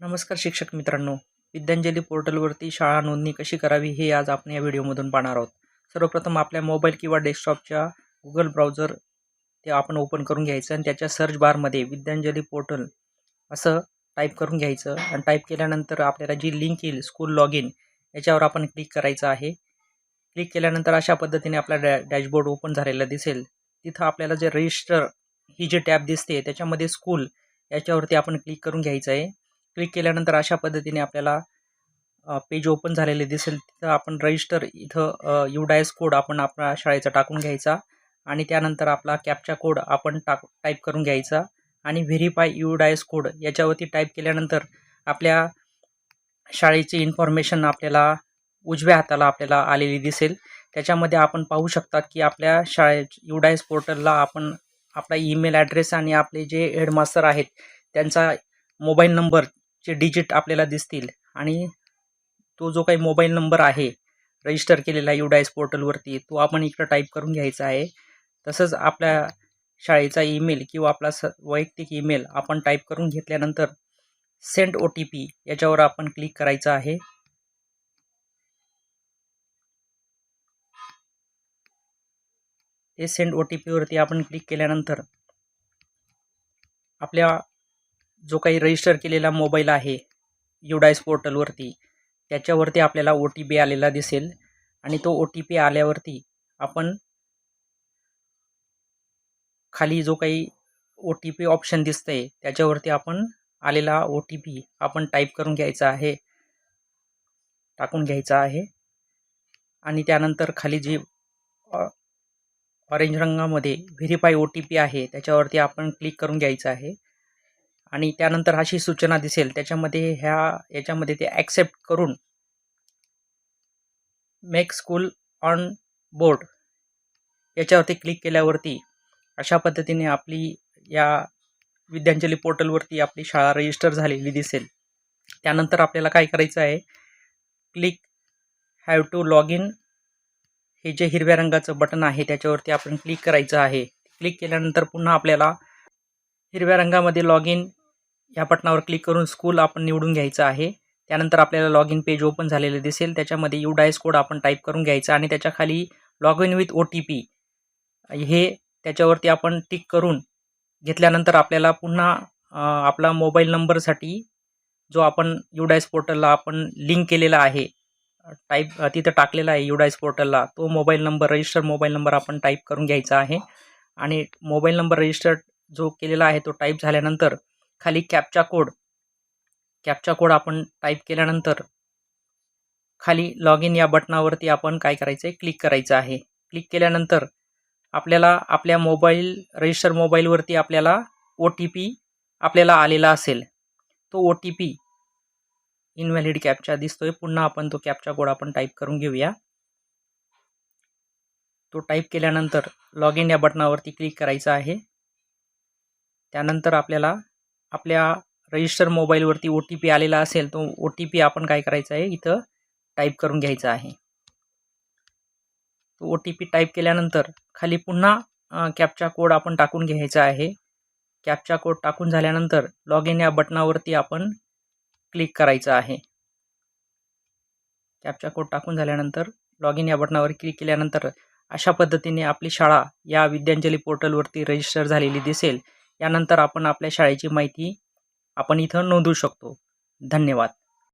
नमस्कार शिक्षक मित्रांनो. विद्यांजली पोर्टलवरती शाळा नोंदणी कशी करावी हे आज आपण या व्हिडिओमधून पाहणार आहोत. सर्वप्रथम आपल्या मोबाईल किंवा डेस्कटॉपच्या गुगल ब्राउझर ते आपण ओपन करून घ्यायचं आणि त्याच्या सर्च बारमध्ये विद्यांजली पोर्टल असं टाईप करून घ्यायचं आणि टाईप केल्यानंतर आपल्याला जी लिंक येईल स्कूल लॉग इन याच्यावर आपण क्लिक करायचं आहे. क्लिक केल्यानंतर अशा पद्धतीने आपला डॅ डॅशबोर्ड ओपन झालेला दिसेल. तिथं आपल्याला जे रजिस्टर ही जी टॅब दिसते त्याच्यामध्ये स्कूल याच्यावरती आपण क्लिक करून घ्यायचं आहे. क्लिक केल्यानंतर अशा पद्धतीने आपल्याला पेज ओपन झालेले दिसेल. तिथं आपण रजिस्टर इथं यू डायस कोड आपण आपल्या शाळेचा टाकून घ्यायचा आणि त्यानंतर आपला कॅपचा कोड आपण टाक टाईप करून घ्यायचा आणि व्हेरीफाय यू डायस कोड याच्यावरती टाईप केल्यानंतर आपल्या शाळेची इन्फॉर्मेशन आपल्याला उजव्या हाताला आपल्याला आलेली दिसेल. त्याच्यामध्ये आपण पाहू शकतात की आपल्या शाळे युडायस पोर्टलला आपण आपला ईमेल ॲड्रेस आणि आपले जे हेडमास्टर आहेत त्यांचा मोबाईल नंबर चे डिजिट आपल्याला दिसतील. आणि तो जो काही मोबाईल नंबर आहे रजिस्टर केलेला युडायस पोर्टलवरती तो आपण इकडं टाईप करून घ्यायचा आहे. तसंच आपल्या शाळेचा ईमेल किंवा आपला स वैयक्तिक ईमेल आपण टाईप करून घेतल्यानंतर सेंड ओ टी पी याच्यावर आपण क्लिक करायचं आहे. ते सेंड ओ टी पीवरती आपण क्लिक केल्यानंतर आपल्या जो काही रजिस्टर केलेला मोबाईल आहे युडाईस पोर्टलवरती त्याच्यावरती आपल्याला ओ टी पी आलेला दिसेल. आणि तो ओ टी पी आल्यावरती आपण खाली जो काही ओ टी पी ऑप्शन दिसतंय त्याच्यावरती आपण आलेला ओ टी पी आपण टाईप करून घ्यायचा आहे टाकून घ्यायचा आहे. आणि त्यानंतर खाली जी ऑरेंज रंगामध्ये व्हेरीफाय ओ टी पी आहे त्याच्यावरती आपण क्लिक करून घ्यायचं आहे. आणि त्यानंतर अशी सूचना दिसेल. त्याच्यामध्ये ह्या याच्यामध्ये ते ॲक्सेप्ट करून मेक स्कूल ऑन बोर्ड याच्यावरती क्लिक केल्यावरती अशा पद्धतीने आपली या विद्यांजली पोर्टलवरती आपली शाळा रजिस्टर झालेली दिसेल. त्यानंतर आपल्याला काय करायचं आहे? Click have to log in हे जे हिरव्या रंगाचं बटन आहे त्याच्यावरती आपण क्लिक करायचं आहे. क्लिक केल्यानंतर पुन्हा आपल्याला हिरव्या रंगामध्ये लॉग इन या बटनावर क्लिक करून स्कूल आपण निवडून घ्यायचं आहे. त्यानंतर आपल्याला लॉग इन पेज ओपन झालेलं दिसेल. त्याच्यामध्ये यू डायस कोड आपण टाईप करून घ्यायचा आणि त्याच्याखाली log in with O T P हे त्याच्यावरती आपण टिक करून घेतल्यानंतर आपल्याला पुन्हा आपला मोबाईल नंबरसाठी जो आपण युडायस पोर्टलला आपण लिंक केलेला आहे टाईप तिथं टाकलेला आहे युडायस पोर्टलला तो mobile number register mobile number आपण टाईप करून घ्यायचा आहे. आणि मोबाईल नंबर रजिस्टर जो केलेला आहे तो टाईप झाल्यानंतर खाली कॅपचा कोड कॅपचा कोड आपण टाईप केल्यानंतर खाली लॉग इन या बटनावरती आपण काय करायचं आहे क्लिक करायचं आहे. क्लिक केल्यानंतर आपल्याला आपल्या मोबाईल रजिस्टर मोबाईलवरती आपल्याला ओ टी पी आपल्याला आलेला असेल. तो O T P invalid captcha दिसतोय. पुन्हा आपण तो कॅपचा कोड आपण टाईप करून घेऊया. तो टाईप केल्यानंतर लॉग इन या बटनावरती क्लिक करायचं आहे. त्यानंतर आपल्याला आपल्या रजिस्टर मोबाईलवरती ओ टी पी आलेला असेल तो ओ टी पी आपण काय करायचा आहे? इथं टाईप करून घ्यायचा आहे. तो ओ टी पी टाईप केल्यानंतर खाली पुन्हा कॅपचा कोड आपण टाकून घ्यायचा आहे. कॅपचा कोड टाकून झाल्यानंतर लॉग इन या बटनावरती आपण क्लिक करायचं आहे. कॅपचा कोड टाकून झाल्यानंतर लॉग इन या बटनावर क्लिक केल्यानंतर अशा पद्धतीने आपली शाळा या विद्यांजली पोर्टलवरती रजिस्टर झालेली दिसेल. यानंतर आपण आपल्या शाळेची माहिती आपण इथं नोंदवू शकतो. धन्यवाद.